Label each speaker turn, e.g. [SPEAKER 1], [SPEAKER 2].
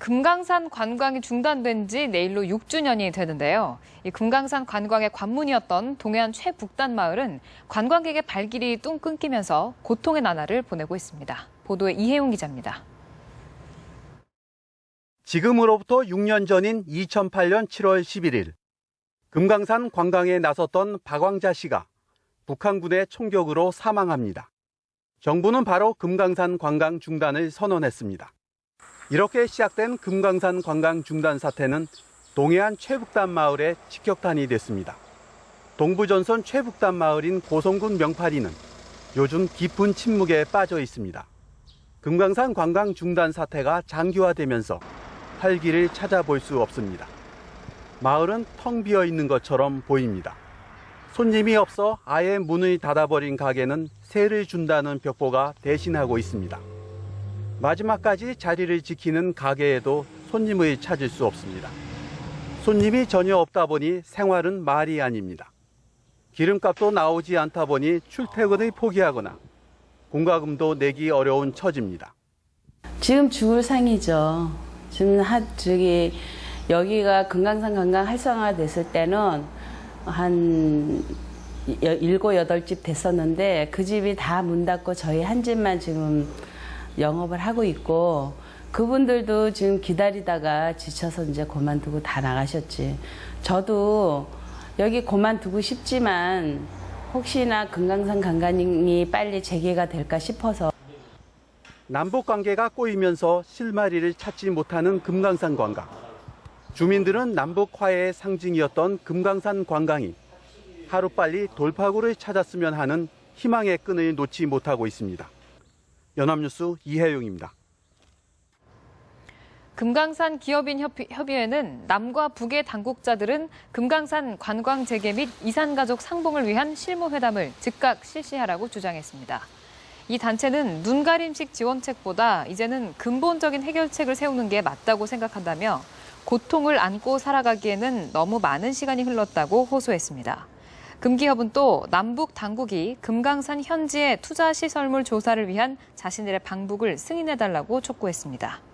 [SPEAKER 1] 금강산 관광이 중단된 지 내일로 6주년이 되는데요. 이 금강산 관광의 관문이었던 동해안 최북단 마을은 관광객의 발길이 뚱 끊기면서 고통의 나날을 보내고 있습니다. 보도에 이혜용 기자입니다.
[SPEAKER 2] 지금으로부터 6년 전인 2008년 7월 11일 금강산 관광에 나섰던 박왕자 씨가 북한군의 총격으로 사망합니다. 정부는 바로 금강산 관광 중단을 선언했습니다. 이렇게 시작된 금강산 관광 중단 사태는 동해안 최북단 마을의 직격탄이 됐습니다. 동부전선 최북단 마을인 고성군 명파리는 요즘 깊은 침묵에 빠져 있습니다. 금강산 관광 중단 사태가 장기화되면서 활기를 찾아볼 수 없습니다. 마을은 텅 비어 있는 것처럼 보입니다. 손님이 없어 아예 문을 닫아버린 가게는 세를 준다는 벽보가 대신하고 있습니다. 마지막까지 자리를 지키는 가게에도 손님을 찾을 수 없습니다. 손님이 전혀 없다 보니 생활은 말이 아닙니다. 기름값도 나오지 않다 보니 출퇴근을 포기하거나 공과금도 내기 어려운 처지입니다.
[SPEAKER 3] 지금 죽을 상이죠. 지금 한 저기 여기가 금강산 관광 활성화 됐을 때는 한 여- 일곱 여덟 집 됐었는데 그 집이 다 문 닫고 저희 한 집만 지금 영업을 하고 있고 그분들도 지금 기다리다가 지쳐서 이제 그만두고 다 나가셨지. 저도 여기 그만두고 싶지만 혹시나 금강산 관광이 빨리 재개가 될까 싶어서
[SPEAKER 2] 남북 관계가 꼬이면서 실마리를 찾지 못하는 금강산 관광. 주민들은 남북 화해의 상징이었던 금강산 관광이 하루빨리 돌파구를 찾았으면 하는 희망의 끈을 놓지 못하고 있습니다. 연합뉴스 이혜용입니다.
[SPEAKER 1] 금강산 기업인 협의, 협의회는 남과 북의 당국자들은 금강산 관광 재개 및 이산 가족 상봉을 위한 실무 회담을 즉각 실시하라고 주장했습니다. 이 단체는 눈가림식 지원책보다 이제는 근본적인 해결책을 세우는 게 맞다고 생각한다며 고통을 안고 살아가기에는 너무 많은 시간이 흘렀다고 호소했습니다. 금기협은 또 남북 당국이 금강산 현지의 투자 시설물 조사를 위한 자신들의 방북을 승인해달라고 촉구했습니다.